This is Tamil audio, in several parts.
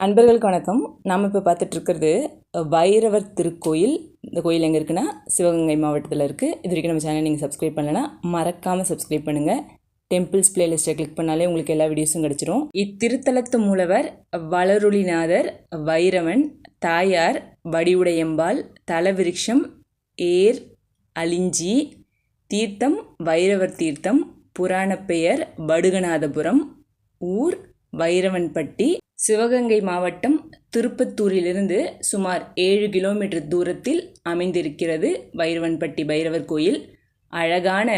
அன்பர்களுக்கு வணக்கம். நாம் இப்போ பார்த்துட்ருக்கிறது பைரவர் திருக்கோயில். இந்த கோயில் எங்கே இருக்குன்னா சிவகங்கை மாவட்டத்தில் இருக்குது இது வரைக்கும் நம்ம சேனல் நீங்கள் சப்ஸ்கிரைப் பண்ணலைன்னா மறக்காமல் சப்ஸ்கிரைப் பண்ணுங்கள் டெம்பிள்ஸ் பிளேலிஸ்ட்டை கிளிக் பண்ணாலே உங்களுக்கு எல்லா வீடியோஸும் கிடச்சிரும். இத்திருத்தலத்து மூலவர் வளருளிநாதர் வைரவன் தாயார் வடிவுடையம்பாள் தலவிருஷம் ஏர் அலிஞ்சி தீர்த்தம் வைரவர் தீர்த்தம் புராண பெயர் வடுகநாதபுரம் ஊர் வைரவன்பட்டி சிவகங்கை மாவட்டம் திருப்பத்தூரிலிருந்து சுமார் ஏழு கிலோமீட்டர் தூரத்தில் அமைந்திருக்கிறது வைரவன்பட்டி பைரவர் கோயில். அழகான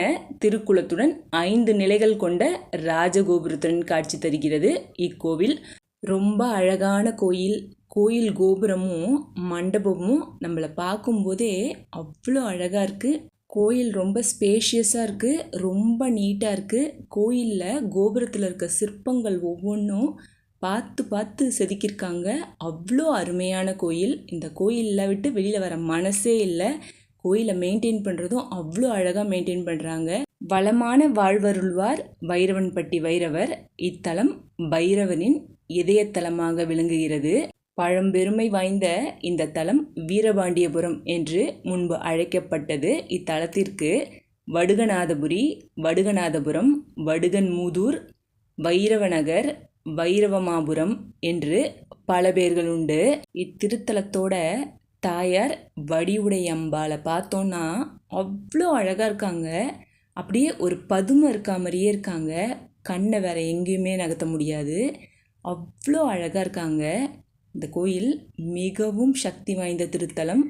திருக்குளத்துடன் ஐந்து நிலைகள் கொண்ட ராஜகோபுரத்துடன் காட்சி தருகிறது இக்கோவில். ரொம்ப அழகான கோயில். கோயில் கோபுரமும் மண்டபமும் நம்மளை பார்க்கும்போதே அவ்வளோ அழகாக இருக்குது கோயில் ரொம்ப ஸ்பேஷியஸாக இருக்குது ரொம்ப நீட்டாக இருக்குது கோயிலில் கோபுரத்தில் இருக்க சிற்பங்கள் ஒவ்வொன்றும் பார்த்து பார்த்து செதுக்கியிருக்காங்க. அவ்வளோ அருமையான கோயில். இந்த கோயிலில் விட்டு வெளியில் வர மனசே இல்லை. கோயிலை மெயின்டைன் பண்ணுறதும் அவ்வளோ அழகாக மெயின்டைன் பண்ணுறாங்க வளமான வாழ்வருள்வார் வைரவன்பட்டி வைரவர். இத்தலம் பைரவனின் இதயத்தலமாக விளங்குகிறது. பழம்பெருமை வாய்ந்த இந்த தலம் வீரபாண்டியபுரம் என்று முன்பு அழைக்கப்பட்டது. இத்தலத்திற்கு வடுகநாதபுரி வடுகநாதபுரம் வடுகன்மூதூர் வைரவநகர் வைரவமாபுரம் என்று பல பேர்கள் உண்டு. இத்திருத்தலத்தோட தாயார் வடிவுடை பார்த்தோன்னா அவ்வளோ அழகாக இருக்காங்க. அப்படியே ஒரு பதுமை இருக்கா மாதிரியே இருக்காங்க. கண்ணை வேற எங்கேயுமே நகர்த்த முடியாது. அவ்வளோ அழகாக இருக்காங்க. இந்த கோயில் மிகவும் சக்தி வாய்ந்த திருத்தலம்.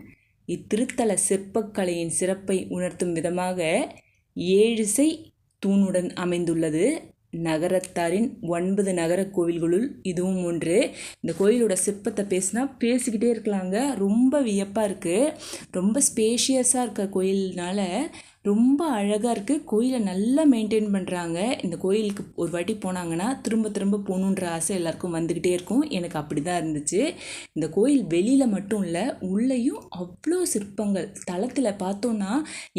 இத்திருத்தல சிற்பக்கலையின் சிறப்பை உணர்த்தும் விதமாக ஏழிசை தூணுடன் அமைந்துள்ளது. நகரத்தாரின் ஒன்பது நகர கோவில்களுள் இதுவும் ஒன்று. இந்த கோயிலோட சிற்பத்தை பேசினா பேசிக்கிட்டே இருக்கலாங்க. ரொம்ப வியப்பாக இருக்குது ரொம்ப ஸ்பேஷியஸாக இருக்க கோயில்னால ரொம்ப அழகாக இருக்குது கோயிலை நல்லா மெயின்டைன் பண்ணுறாங்க இந்த கோயிலுக்கு ஒரு வாட்டி போனாங்கன்னா திரும்ப திரும்ப போகணுன்ற ஆசை எல்லாருக்கும் வந்துக்கிட்டே இருக்கும். எனக்கு அப்படி தான் இருந்துச்சு. இந்த கோயில் வெளியில் மட்டும் இல்லை உள்ளேயும் அவ்வளோ சிற்பங்கள். தளத்தில் பார்த்தோன்னா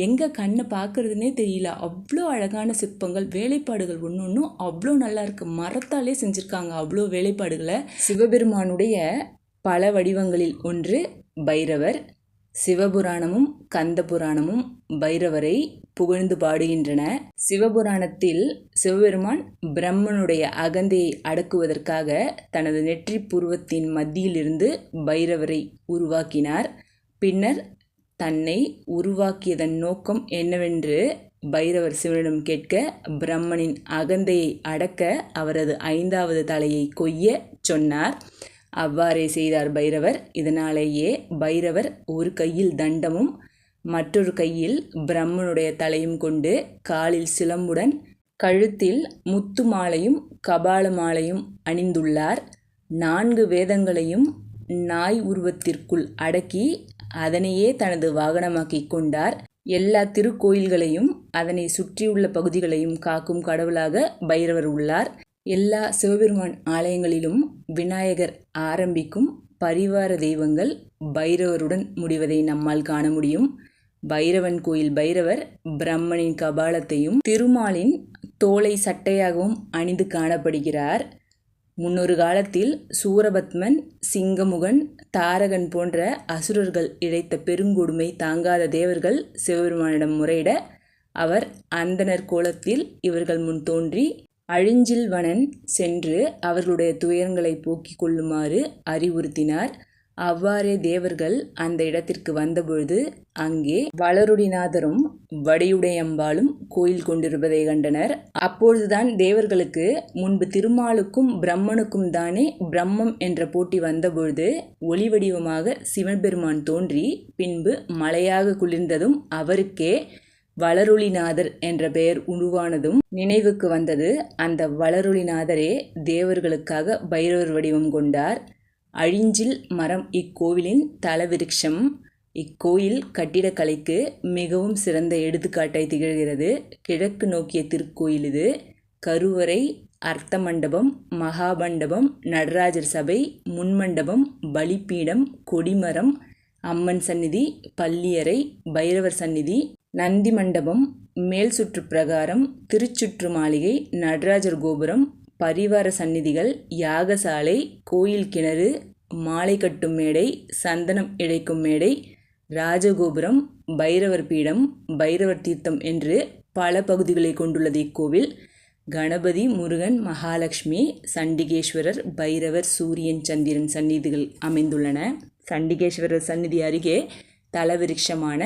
எங்கே கண்ணை பார்க்குறதுனே தெரியல. அவ்வளோ அழகான சிற்பங்கள் வேலைப்பாடுகள் ஒன்று ஒன்றும் அவ்வளோ நல்லா இருக்குது மரத்தாலே செஞ்சுருக்காங்க அவ்வளோ வேலைப்பாடுகளை. சிவபெருமானுடைய பல வடிவங்களில் ஒன்று பைரவர் சிவபுராணமும் கந்த புராணமும் பைரவரை புகழ்ந்து பாடுகின்றன. சிவபுராணத்தில் சிவபெருமான் பிரம்மனுடைய அகந்தையை அடக்குவதற்காக தனது நெற்றி புருவத்தின் மத்தியிலிருந்து பைரவரை உருவாக்கினார். பின்னர் தன்னை உருவாக்கியதன் நோக்கம் என்னவென்று பைரவர் சிவனிடம் கேட்க பிரம்மனின் அகந்தையை அடக்க அவரது ஐந்தாவது தலையை கொய்ய சொன்னார். அவ்வாறே செய்தார் பைரவர். இதனாலேயே பைரவர் ஒரு கையில் தண்டமும் மற்றொரு கையில் பிரம்மனுடைய தலையும் கொண்டு காலில் சிலம்புடன் கழுத்தில் முத்து மாலையும் கபால மாலையும் அணிந்துள்ளார். நான்கு வேதங்களையும் நாய் உருவத்திற்குள் அடக்கி அதனையே தனது வாகனமாக்கி கொண்டார். எல்லா திருக்கோயில்களையும் அதனை சுற்றியுள்ள பகுதிகளையும் காக்கும் கடவுளாக பைரவர் உள்ளார். எல்லா சிவபெருமான் ஆலயங்களிலும் விநாயகர் ஆரம்பிக்கும் பரிவார தெய்வங்கள் பைரவருடன் முடிவதை நம்மால் காண முடியும். பைரவன் கோயில் பைரவர் பிரம்மனின் கபாலத்தையும் திருமாலின் தோலை சட்டையாகவும் அணிந்து காணப்படுகிறார். முன்னொரு காலத்தில் சூரபத்மன் சிங்கமுகன் தாரகன் போன்ற அசுரர்கள் இழைத்த பெருங்கொடுமை தாங்காத தேவர்கள் சிவபெருமானிடம் முறையிட அவர் அந்தனர் கோலத்தில் இவர்கள் முன் தோன்றி அழிஞ்சில்வனன் சென்று அவர்களுடைய துயரங்களை போக்கிக் கொள்ளுமாறு அறிவுறுத்தினார். அவ்வாறே தேவர்கள் அந்த இடத்திற்கு வந்தபொழுது அங்கே வளருடிநாதரும் வடியுடையம்பாலும் கோயில் கொண்டிருப்பதை கண்டனர். அப்பொழுதுதான் தேவர்களுக்கு முன்பு திருமாலுக்கும் பிரம்மனுக்கும் தானே பிரம்மம் என்ற போட்டி வந்தபொழுது ஒளி வடிவமாக சிவபெருமான் தோன்றி பின்பு மலையாக குளிர்ந்ததும் அவருக்கே வளருளிநாதர் என்ற பெயர் உருவானதும் நினைவுக்கு வந்தது. அந்த வளருளிநாதரே தேவர்களுக்காக பைரவர் வடிவம் கொண்டார். அழிஞ்சில் மரம் இக்கோவிலின் தலவிருட்சம். இக்கோயில் கட்டிடக்கலைக்கு மிகவும் சிறந்த எடுத்துக்காட்டை திகழ்கிறது. கிழக்கு நோக்கிய திருக்கோயில் இது. கருவறை அர்த்த மண்டபம் மகாமண்டபம் நடராஜர் சபை முன்மண்டபம் பலிப்பீடம் கொடிமரம் அம்மன் சந்நிதி பள்ளியறை பைரவர் சந்நிதி நந்தி மண்டபம் மேல் சுற்று பிரகாரம் திருச்சுற்று மாளிகை நடராஜர் கோபுரம் பரிவார சந்நிதிகள் யாகசாலை கோயில் கிணறு மாலை கட்டும் மேடை சந்தனம் இழைக்கும் மேடை ராஜகோபுரம் பைரவர் பீடம் பைரவர் தீர்த்தம் என்று பல பகுதிகளை கொண்டுள்ளது இக்கோவில். கணபதி முருகன் மகாலட்சுமி சண்டிகேஸ்வரர் பைரவர் சூரியன் சந்திரன் சந்நிதிகள் அமைந்துள்ளன. சண்டிகேஸ்வரர் சந்நிதி அருகே தலவிருட்சமான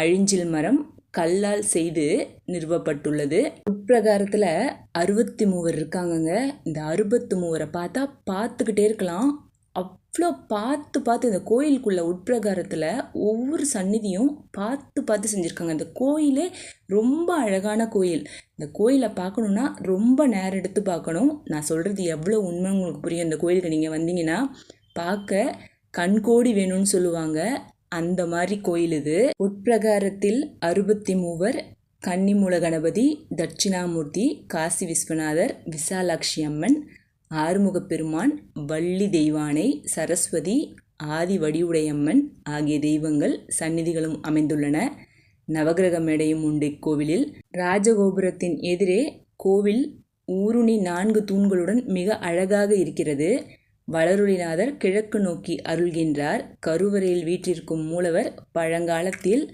அழிஞ்சில் மரம் கல்லால் செய்து நிறுவப்பட்டுள்ளது. உட்பிரகாரத்தில் அறுபத்தி மூவர் இருக்காங்கங்க. இந்த அறுபத்து மூவரை பார்த்தா பார்த்துக்கிட்டே இருக்கலாம். அவ்வளோ பார்த்து பார்த்து இந்த கோயிலுக்குள்ள உட்பிரகாரத்தில் ஒவ்வொரு சந்நிதியும் பார்த்து பார்த்து செஞ்சுருக்காங்க. இந்த கோயிலே ரொம்ப அழகான கோயில். இந்த கோயிலை பார்க்கணுன்னா ரொம்ப நேரம் எடுத்து பார்க்கணும். நான் சொல்கிறது எவ்வளோ உண்மை உங்களுக்கு புரியும். இந்த கோயிலுக்கு நீங்கள் வந்தீங்கன்னா பார்க்க கண்கோடி வேணும்னு சொல்லுவாங்க. அந்த மாதிரி கோயில் இது. உட்பிரகாரத்தில் அறுபத்தி மூவர் கன்னிமூல கணபதி தட்சிணாமூர்த்தி காசி விஸ்வநாதர் விசாலாட்சி அம்மன் ஆறுமுகப்பெருமான் வள்ளி தெய்வானை சரஸ்வதி ஆதி வடிவுடையம்மன் ஆகிய தெய்வங்கள் சந்நிதிகளும் அமைந்துள்ளன. நவகிரக மேடையும் உண்டு இக்கோவிலில். ராஜகோபுரத்தின் எதிரே கோவில் ஊருணி நான்கு தூண்களுடன் மிக அழகாக இருக்கிறது. வளருளிநாதர் கிழக்கு நோக்கி அருள்கின்றார். கருவறையில் வீற்றிருக்கும் மூலவர் பழங்காலத்தில்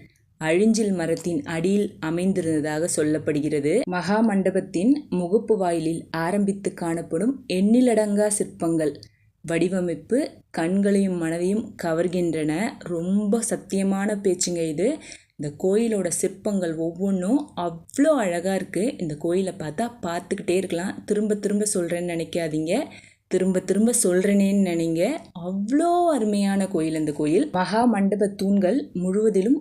அழிஞ்சில் மரத்தின் அடியில் அமைந்திருந்ததாக சொல்லப்படுகிறது. மகா மண்டபத்தின் முகப்பு வாயிலில் ஆரம்பித்து காணப்படும் எண்ணிலடங்கா சிற்பங்கள் வடிவமைப்பு கண்களையும் மனதையும் கவர்கின்றன. ரொம்ப சத்தியமான பேச்சுங்க இது. இந்த கோயிலோட சிற்பங்கள் ஒவ்வொன்றும் அவ்வளோ அழகாக இருக்குது இந்த கோயிலை பார்த்தா பார்த்துக்கிட்டே இருக்கலாம். திரும்ப திரும்ப சொல்கிறேன்னு நினைக்காதீங்க. திரும்ப திரும்ப சொல்கிறேனேன்னு நினைங்க. அவ்வளோ அருமையான கோயில் அந்த கோயில். மகா மண்டப தூண்கள் முழுவதிலும்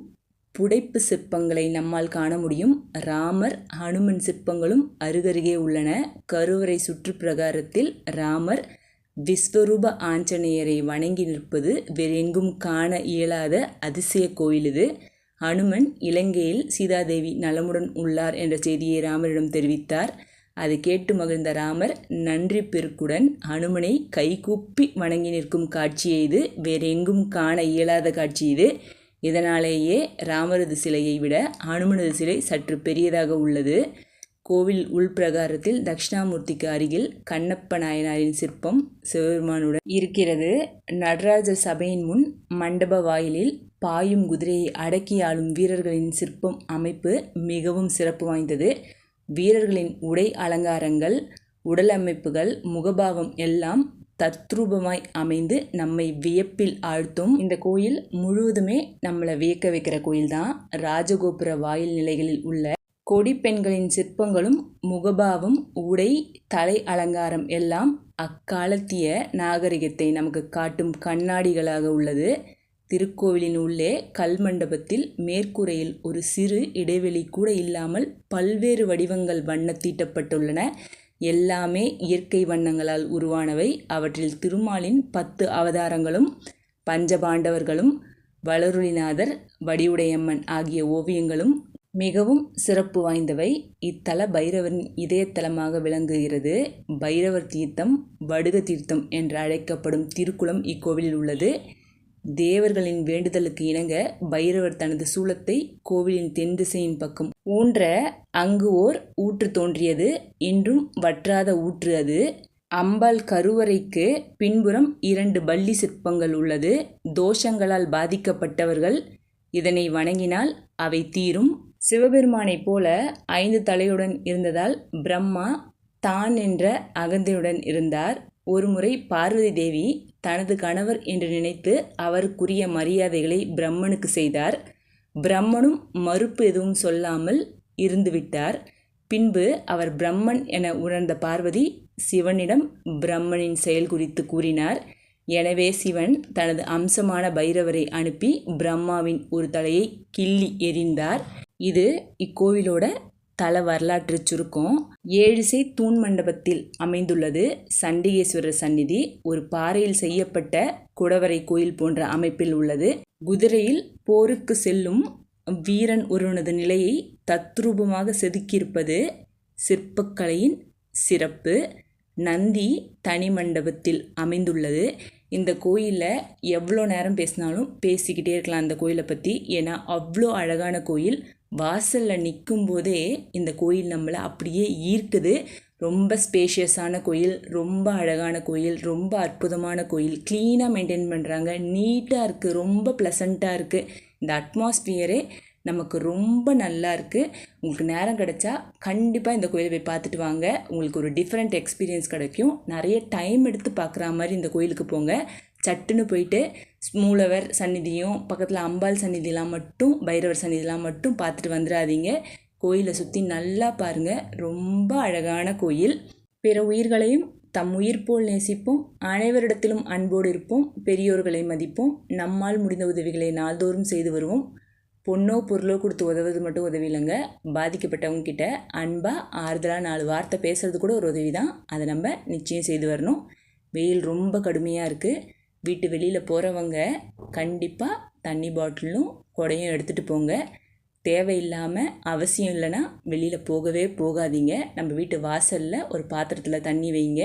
புடைப்பு சிற்பங்களை நம்மால் காண முடியும். ராமர் ஹனுமன் சிற்பங்களும் அருகருகே உள்ளன. கருவறை சுற்றுப்பிரகாரத்தில் ராமர் விஸ்வரூப ஆஞ்சநேயரை வணங்கி நிற்பது வேறெங்கும் காண இயலாத அதிசய கோயில் இது. ஹனுமன் இலங்கையில் சீதாதேவி நலமுடன் உள்ளார் என்ற செய்தியை ராமரிடம் தெரிவித்தார். அது கேட்டு மகிழ்ந்த ராமர் நன்றி பெருக்குடன் ஹனுமனை கைகூப்பி வணங்கி நிற்கும் காட்சி இது. வேறெங்கும் காண இயலாத காட்சி இது. இதனாலேயே ராமரது சிலையை விட ஹனுமனது சிலை சற்று பெரியதாக உள்ளது. கோவில் உள்பிரகாரத்தில் தட்சிணாமூர்த்திக்கு அருகில் கண்ணப்ப நாயனாரின் சிற்பம் சிவபெருமானுடன் இருக்கிறது. நடராஜ சபையின் முன் மண்டப வாயிலில் பாயும் குதிரையை அடக்கி ஆளும் வீரர்களின் சிற்பம் அமைப்பு மிகவும் சிறப்பு வாய்ந்தது. வீரர்களின் உடை அலங்காரங்கள் உடலமைப்புகள் முகபாவம் எல்லாம் தத்ரூபமாய் அமைந்து நம்மை வியப்பில் ஆழ்த்தும். இந்த கோயில் முழுவதுமே நம்மளை வியக்க வைக்கிற கோயில் தான் ராஜகோபுர வாயில் நிலைகளில் உள்ள கொடி பெண்களின் சிற்பங்களும் முகபாவம் உடை தலை அலங்காரம் எல்லாம் அக்காலத்திய நாகரிகத்தை நமக்கு காட்டும் கண்ணாடிகளாக உள்ளது. திருக்கோவிலின் உள்ளே கல்மண்டபத்தில் மேற்கூரையில் ஒரு சிறு இடைவெளி கூட இல்லாமல் பல்வேறு வடிவங்கள் வண்ண தீட்டப்பட்டுள்ளன எல்லாமே இயற்கை வண்ணங்களால் உருவானவை. அவற்றில் திருமாலின் பத்து அவதாரங்களும் பஞ்சபாண்டவர்களும் வளருளிநாதர் வடிவுடையம்மன் ஆகிய ஓவியங்களும் மிகவும் சிறப்பு வாய்ந்தவை. இத்தல பைரவரின் இதயத்தலமாக விளங்குகிறது. பைரவர் தீர்த்தம் வடுக தீர்த்தம் என்று அழைக்கப்படும் திருக்குளம் இக்கோவிலில் உள்ளது. தேவர்களின் வேண்டுதலுக்கு இணங்க பைரவர் தனது சூலத்தை கோவிலின் தென் திசையின் பக்கம் ஊன்ற அங்கு ஓர் ஊற்று தோன்றியது. இன்றும் வற்றாத ஊற்று அது. அம்பாள் கருவறைக்கு பின்புறம் இரண்டு பள்ளி சிற்பங்கள் உள்ளது. தோஷங்களால் பாதிக்கப்பட்டவர்கள் இதனை வணங்கினால் அவை தீரும். சிவபெருமானைப் போல ஐந்து தலையுடன் இருந்ததால் பிரம்மா தான் என்ற அகந்தையுடன் இருந்தார். ஒருமுறை பார்வதி தேவி தனது கணவர் என்று நினைத்து அவருக்குரிய மரியாதைகளை பிரம்மனுக்கு செய்தார். பிரம்மனும் மறுப்பு எதுவும் சொல்லாமல் இருந்துவிட்டார். பின்பு அவர் பிரம்மன் என உணர்ந்த பார்வதி சிவனிடம் பிரம்மனின் செயல் குறித்து கூறினார். எனவே சிவன் தனது அம்சமான பைரவரை அனுப்பி பிரம்மாவின் ஒரு தலையை கிள்ளி எறிந்தார். இது இக்கோவிலோட தல வரலாற்று சுருக்கம் ஏழிசை தூண் மண்டபத்தில் அமைந்துள்ளது. சண்டிகேஸ்வரர் சந்நிதி ஒரு பாறையில் செய்யப்பட்ட குடவரை கோயில் போன்ற அமைப்பில் உள்ளது. குதிரையில் போருக்கு செல்லும் வீரன் ஒருவனது நிலையை தத்ரூபமாக செதுக்கியிருப்பது சிற்பக்கலையின் சிறப்பு. நந்தி தனி மண்டபத்தில் அமைந்துள்ளது. இந்த கோயிலில் எவ்வளோ நேரம் பேசினாலும் பேசிக்கிட்டே இருக்கலாம் அந்த கோயிலை பற்றி ஏன்னா அவ்வளோ அழகான கோயில். வாசலில் நிற்கும் போதே இந்த கோயில் நம்மளை அப்படியே ஈர்க்குது. ரொம்ப ஸ்பேஷியஸான கோயில் ரொம்ப அழகான கோயில் ரொம்ப அற்புதமான கோயில். க்ளீனாக மெயின்டைன் பண்ணுறாங்க நீட்டாக இருக்குது ரொம்ப ப்ளசண்ட்டாக இருக்குது இந்த அட்மாஸ்பியரே நமக்கு ரொம்ப நல்லா இருக்குது உங்களுக்கு நேரம் கிடைச்சா கண்டிப்பாக இந்த கோயிலை போய் பார்த்துட்டு வாங்க. உங்களுக்கு ஒரு டிஃப்ரெண்ட் எக்ஸ்பீரியன்ஸ் கிடைக்கும். நிறைய டைம் எடுத்து பார்க்குற மாதிரி இந்த கோயிலுக்கு போங்க. சட்டுன்னு போயிட்டு மூலவர் சந்நிதியும் பக்கத்தில் அம்பாள் சந்நிதியெலாம் மட்டும் பைரவர் சந்நிதியெலாம் மட்டும் பார்த்துட்டு வந்துடாதீங்க கோயிலை சுற்றி நல்லா பாருங்கள் ரொம்ப அழகான கோயில். பிற உயிர்களையும் தம் உயிர் போல் நேசிப்போம். அனைவரிடத்திலும் அன்போடு இருப்போம். பெரியோர்களை மதிப்போம். நம்மால் முடிந்த உதவிகளை நாள்தோறும் செய்து வருவோம். பொண்ணோ பொருளோ கொடுத்து உதவுறது மட்டும் உதவி இல்லைங்க. பாதிக்கப்பட்டவங்க கிட்ட அன்பாக ஆறுதலாக நாலு வார்த்தை பேசுறது கூட ஒரு உதவி தான் அதை நம்ம நிச்சயம் செய்து வரணும். வெயில் ரொம்ப கடுமையாக இருக்குது வீட்டு வெளியில் போகிறவங்க கண்டிப்பாக தண்ணி பாட்டிலும் குடையும் எடுத்துகிட்டு போங்க. தேவையில்லாமல் அவசியம் இல்லைன்னா வெளியில் போகவே போகாதீங்க. நம்ம வீட்டு வாசலில் ஒரு பாத்திரத்தில் தண்ணி வைங்க.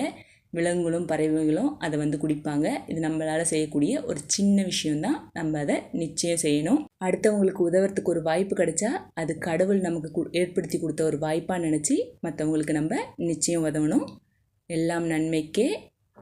விலங்குகளும் பறவைகளும் அதை வந்து குடிப்பாங்க. இது நம்மளால் செய்யக்கூடிய ஒரு சின்ன விஷயம்தான். நம்ம அதை நிச்சயம் செய்யணும். அடுத்தவங்களுக்கு உதவுறதுக்கு ஒரு வாய்ப்பு கிடைச்சா அது கடவுள் நமக்கு கு ஏற்படுத்தி கொடுத்த ஒரு வாய்ப்பாக நினச்சி மற்றவங்களுக்கு நம்ம நிச்சயம் உதவணும். எல்லாம் நன்மைக்கே